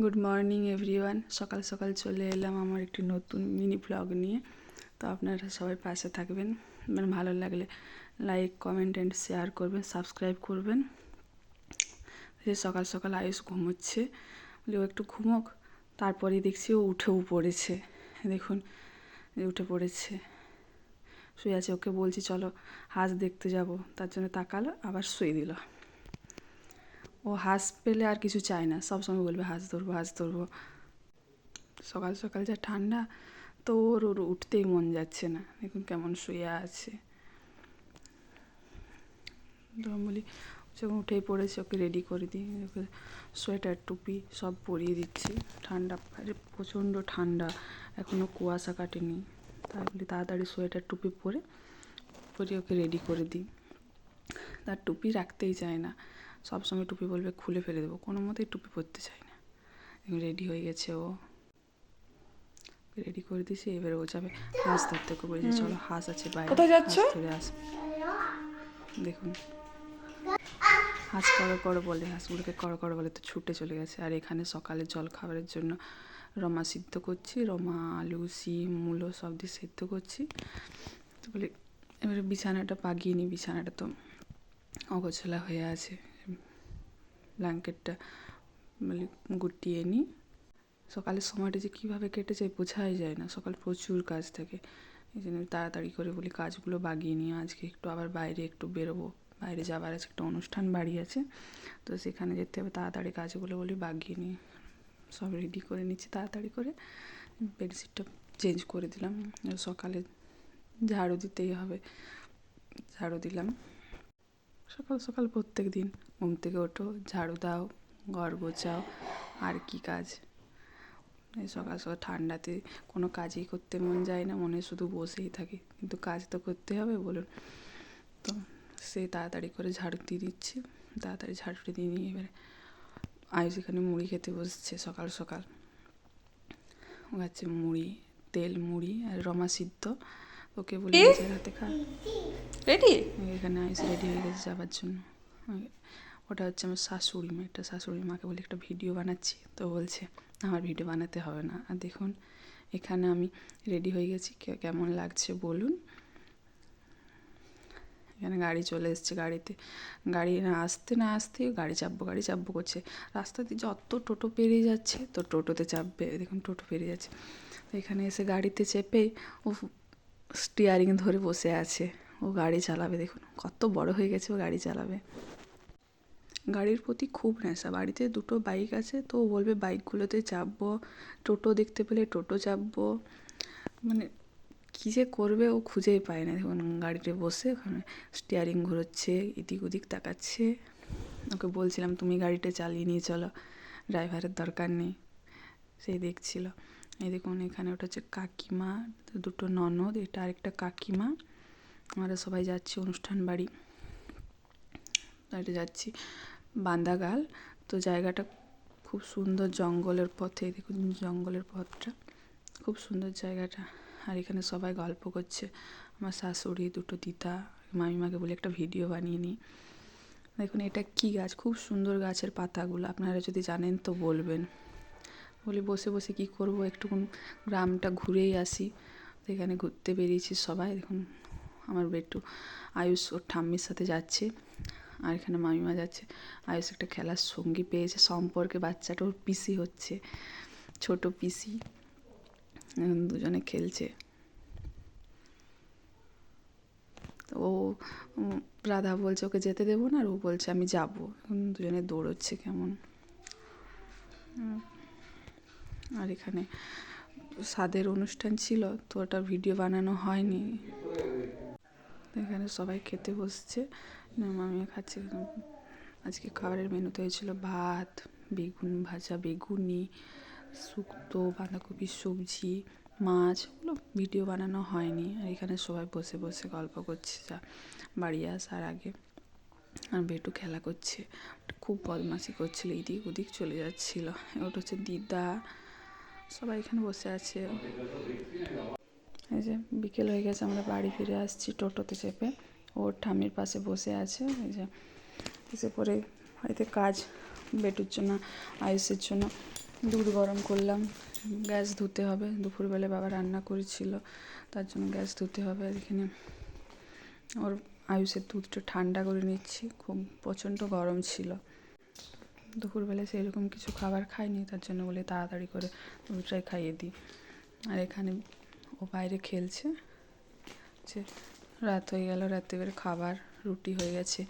Good morning everyone সকাল সকাল চলে এলাম আমার একটি নতুন মিনি ব্লগ নিয়ে। তো আপনারা সবাই পাশে থাকবেন। মানে ভালো লাগলে লাইক কমেন্ট অ্যান্ড শেয়ার করবেন সাবস্ক্রাইব করবেন। এই সকাল সকাল আয়ুষ ঘুমোচ্ছে। বলি ও একটু ঘুমোক তারপরে দেখছি ও উঠেও পড়েছে। দেখুন, উঠে পড়েছে। শুয়ে আছে, ওকে বলছি, চলো হাঁস দেখতে যাব। তার জন্য তাকালো, আবার শুয়ে দিল। ও হাঁস পেলে আর কিছু চায় না। সবসময় বলবে, হাঁস ধরবো হাঁস ধরবো। সকাল সকাল যা ঠান্ডা, তো ওর ওর উঠতেই মন যাচ্ছে না। দেখুন কেমন শুয়ে আছে। তো আমি বলি, যখন উঠেই পড়েছে, ওকে রেডি করে দিই। ওকে সোয়েটার টুপি সব পরিয়ে দিচ্ছি। ঠান্ডা, আরে প্রচণ্ড ঠান্ডা। এখনও কুয়াশা কাটেনি। তাই বলি, তাড়াতাড়ি সোয়েটার টুপি পরে পরে ওকে রেডি করে দিই। তার টুপি রাখতেই চায় না। সব সময় টুপি বলবে খুলে ফেলে দেবো। কোনো মতেই টুপি পরতে চায় না। রেডি হয়ে গেছে ও। রেডি করে দিয়েছি এবারে ও যাবে হাঁস ধরতে। ওকে বলেছি চলো হাঁস আছে বাইরে। কোথায় যাচ্ছ? ধরে আসবে দেখুন। হাঁস করো করো বলে হাঁসগুলোকে করো করো বলে তো ছুটে চলে গেছে। আর এখানে সকালে জল খাবারের জন্য রমা সিদ্ধ করছি রমা আলু সিম মূলো সব দিয়ে সিদ্ধ করছি। তো বলি এবারে বিছানাটা পাগিয়ে নিই বিছানাটা তো অগোছলা হয়ে আছে। ব্ল্যাঙ্কেটটা মানে গুটিয়ে নিই সকালের সময়টা যে কীভাবে কেটে যায় বোঝাই যায় না। সকাল প্রচুর কাজ থাকে। এই জন্য তাড়াতাড়ি করে বলি, কাজগুলো বাগিয়ে নিয়ে আজকে একটু আবার বাইরে একটু বেরোবো। বাইরে যাবার আছে, একটা অনুষ্ঠান বাড়ি আছে। তো সেখানে যেতে হবে, তাড়াতাড়ি কাজগুলো বলি, বাগিয়ে নিই সব রেডি করে নিচ্ছি তাড়াতাড়ি করে। বেডশিটটা চেঞ্জ করে দিলাম। সকালে ঝাড়ু দিতেই হবে। ঝাড়ু দিলাম। সকাল সকাল প্রত্যেক দিন ঘুম থেকে ওঠো, ঝাড়ু দাও, ঘর গোছাও, আর কি কাজ? এই সকাল সকাল ঠান্ডাতে কোনো কাজই করতে মন যায় না, মনে শুধু বসেই থাকে। কিন্তু কাজ তো করতে হবে বলুন। তো সে তাড়াতাড়ি করে ঝাড়ু দিয়ে দিচ্ছে, তাড়াতাড়ি ঝাড়ুটা দিয়ে নিয়ে এবারে আয়ুষ এখানে মুড়ি খেতে বসছে সকাল সকাল। ও খাচ্ছে মুড়ি, তেল মুড়ি আর রমা সিদ্ধ। ওকে বলে নিজের হাতে খা। রেডি এখানে আইস রেডি হয়ে গেছে যাবার জন্য। ওটা হচ্ছে আমার শাশুড়ি মা একটা শাশুড়ি মাকে বলে একটা ভিডিও বানাচ্ছি। তো বলছে আমার ভিডিও বানাতে হবে না। আর দেখুন এখানে আমি রেডি হয়ে গেছি। কে- কেমন লাগছে বলুন। এখানে গাড়ি চলে এসছে গাড়িতে। গাড়ি না আসতে না আসতে গাড়ি চাপবো গাড়ি চাপবো করছে। রাস্তাতে যত টোটো পেরিয়ে যাচ্ছে তো টোটোতে চাপবে। দেখুন টোটো পেরিয়ে যাচ্ছে। তো এখানে এসে গাড়িতে চেপেই ও স্টিয়ারিং ধরে বসে আছে। ও গাড়ি চালাবে, দেখুন। কত বড় হয়ে গেছে ও গাড়ি চালাবে। গাড়ির প্রতি খুব নেশা। বাড়িতে দুটো বাইক আছে, তো ও বলবে বাইকগুলোতে চাপবো, টোটো দেখতে পেলে টোটো চাপবো। মানে কী যে করবে ও খুঁজেই পায় না। দেখুন, গাড়িতে বসে ওখানে স্টিয়ারিং ঘুরোচ্ছে এদিক ওদিক তাকাচ্ছে। ওকে বলছিলাম, তুমি গাড়িটা চালিয়ে নিয়ে চলো ড্রাইভারের দরকার নেই। সেই দেখছিল। এই দেখুন, এখানে ওটা হচ্ছে কাকিমা দুটো ননদ, এটা আরেকটা কাকিমা। আমরা সবাই যাচ্ছি অনুষ্ঠান বাড়ি। এটা যাচ্ছি বান্দাগাল। তো জায়গাটা খুব সুন্দর জঙ্গলের পথে দেখুন জঙ্গলের পথটা। খুব সুন্দর জায়গাটা। আর এখানে সবাই গল্প করছে। আমার শাশুড়ি, দুটো দিদা মামিমাকে বলে একটা ভিডিও বানিয়ে নিই। দেখুন, এটা কি গাছ? খুব সুন্দর গাছের পাতাগুলো। আপনারা যদি জানেন তো বলবেন। বলি, বসে বসে কি করব? একটুকুন গ্রামটা ঘুরেই আসি। এখানে ঘুরতে বেরিয়েছি সবাই। দেখুন, আমার একটু আয়ুষ, ওর ঠাম্মির সাথে যাচ্ছে আর এখানে মামিমা যাচ্ছে। আয়ুষ একটা খেলার সঙ্গী পেয়েছে। সম্পর্কে বাচ্চাটা ওর পিসি হচ্ছে, ছোট পিসি। দুজনে খেলছে। ও রাধা বলছে, ওকে যেতে দেবো না? আর ও বলছে, আমি যাব। দুজনে দৌড়চ্ছে কেমন। আর এখানে স্বাদের অনুষ্ঠান ছিল, তো ওটা ভিডিও বানানো হয়নি। এখানে সবাই খেতে বসছে। আমি খাচ্ছি। আজকে খাবারের মেনুতে হয়েছিল ভাত, বেগুন ভাজা, বেগুনি, শুক্তো বাঁধাকপির সবজি, মাছ, ওগুলো ভিডিও বানানো হয়নি। আর এখানে সবাই বসে বসে গল্প করছে, যা বাড়ি আসার আগে। আর বেটু খেলা করছে। খুব বদমাশি করছিল, এদিক ওদিক চলে যাচ্ছিল। ওটা হচ্ছে দিদা সবাই এখানে বসে আছে। এই যে বিকেল হয়ে গেছে, আমরা বাড়ি ফিরে আসছি টোটোতে চেপে। ওর ঠামির পাশে বসে আছে। এই যে এসে পরে বাড়িতে কাজ, বেটুর জন্য, আয়ুষের জন্য। দুধ গরম করলাম, গ্যাস ধুতে হবে। দুপুরবেলা বাবা রান্না করেছিল, তার জন্য গ্যাস ধুতে হবে। এখানে ওর আয়ুষের দুধটা ঠান্ডা করে নিচ্ছি। খুব প্রচণ্ড গরম ছিল। দুপুরবেলা সেরকম কিছু খাবার খাইনি, তার জন্য বলে তাড়াতাড়ি করে দুধটাই খাইয়ে দিই। আর এখানে ও বাইরে খেলছে। যে রাত হয়ে গেল, রাত্রিবেলা খাবার, রুটি হয়ে গেছে।